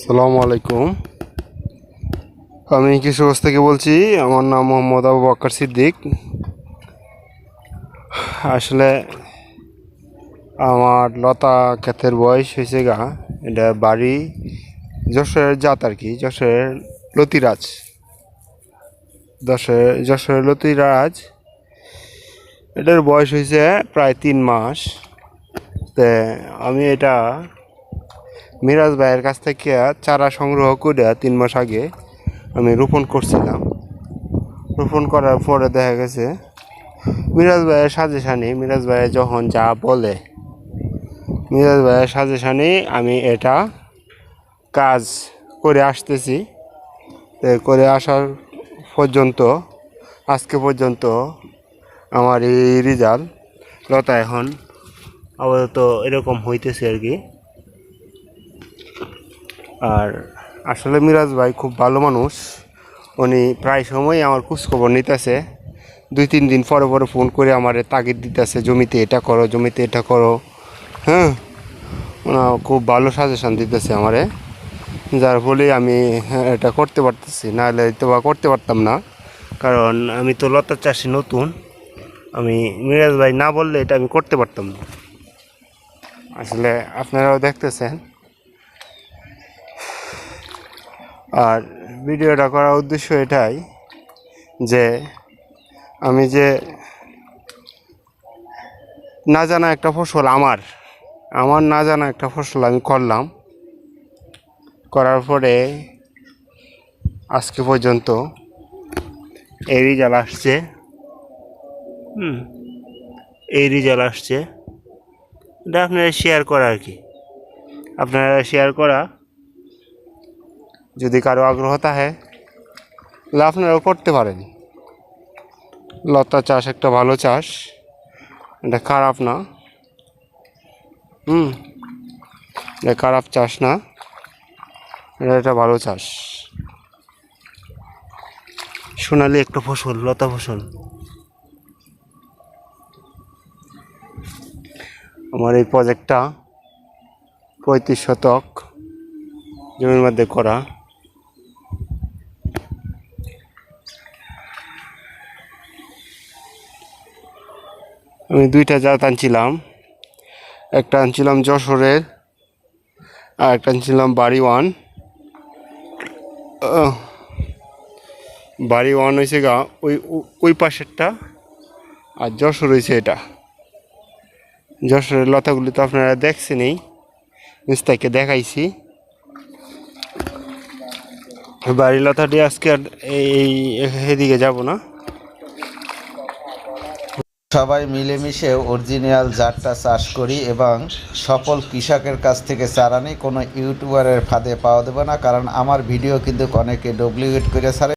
সালামু আলাইকুম। আমি কিশোরগঞ্জ থেকে বলছি, আমার নাম মোহাম্মদ আবু বক্কর সিদ্দিক। আসলে আমার লতা ক্ষেতের বয়স হয়েছে গা, এটা বাড়ি যশোরের জাত আর কি, যশোরের লতিরাজ। যশোরের যশোরের লতিরাজ, এটার বয়স হয়েছে প্রায় তিন মাস। তে আমি এটা মিরাজ ভাইয়ের কাছ থেকে চারা সংগ্রহ করে তিন মাস আগে আমি রোপণ করছিলাম। রোপণ করার পরে দেখা গেছে, মিরাজ ভাইয়ের সাজেশানে, মিরাজ ভাইয়ের যখন যা বলে, মিরাজ ভাইয়ের সাজেশানে আমি এটা কাজ করে আসতেছি। করে আসার পর্যন্ত, আজকে পর্যন্ত আমার এই রেজাল্ট লতা এখন আপাতত এরকম হইতেছে আর কি। আর আসলে মিরাজ ভাই খুব ভালো মানুষ। উনি প্রায় সময় আমার খোঁজখবর নিতেছে। দুই তিন দিন পরে পরে ফোন করে আমার তাগিদ দিতেছে জমিতে এটা করো জমিতে এটা করো। হ্যাঁ? ওনা খুব ভালো সাজেশান দিতেছে আমারে। যার ফলে আমি হ্যাঁ, এটা করতে পারতেছি। নাহলে তো বা করতে পারতাম না। কারণ আমি তো লতার চাষি নতুন। আমি মিরাজ ভাই না বললে এটা আমি করতে পারতাম না। আসলে আপনারাও দেখতেছেন। আর ভিডিওটা করার উদ্দেশ্য এটাই যে আমি যে না জানা একটা ফসল আমার আমার না জানা একটা ফসল আমি করলাম। করার পরে আজকে পর্যন্ত এই রিজাল্ট আসছে। হুম, এই রিজাল্ট আসছে। এটা আপনারা শেয়ার করা আর কি। আপনারা শেয়ার করা। যদি কারও আগ্রহ থাকে, তাহলে আপনারাও করতে পারেন। লতা চাষ একটা ভালো চাষ। এটা খারাপ না। হুম, এটা খারাপ চাষ না। এটা একটা ভালো চাষ। সোনালি একটা ফসল, লতা ফসল। আমার এই প্রজেক্টটা পঁয়ত্রিশ শতক জমির মধ্যে করা। আমি দুইটা জাত আনছিলাম। একটা আনছিলাম যশোরের আর একটা আনছিলাম বাড়ি ওয়ান বাড়ি ওয়ান হয়েছে গা, ওই ওই পাশেরটা আর যশোর হয়েছে এটা। যশোরের লতাগুলি তো আপনারা দেখছেনই। মিস্তাকে দেখাইছি। বাড়ি লতাটি আজকে আর এই এদিকে যাব না। সবাই মিলেমিশে অরিজিনাল জাতটা চাষ করি এবং সফল কৃষকের কাছ থেকে চারা নিই কোনো ইউটিউবারের ফাঁদে পাওয়া দেবে না, কারণ আমার ভিডিও কিন্তু অনেকে ডুপ্লিকেট করে ছাড়ে।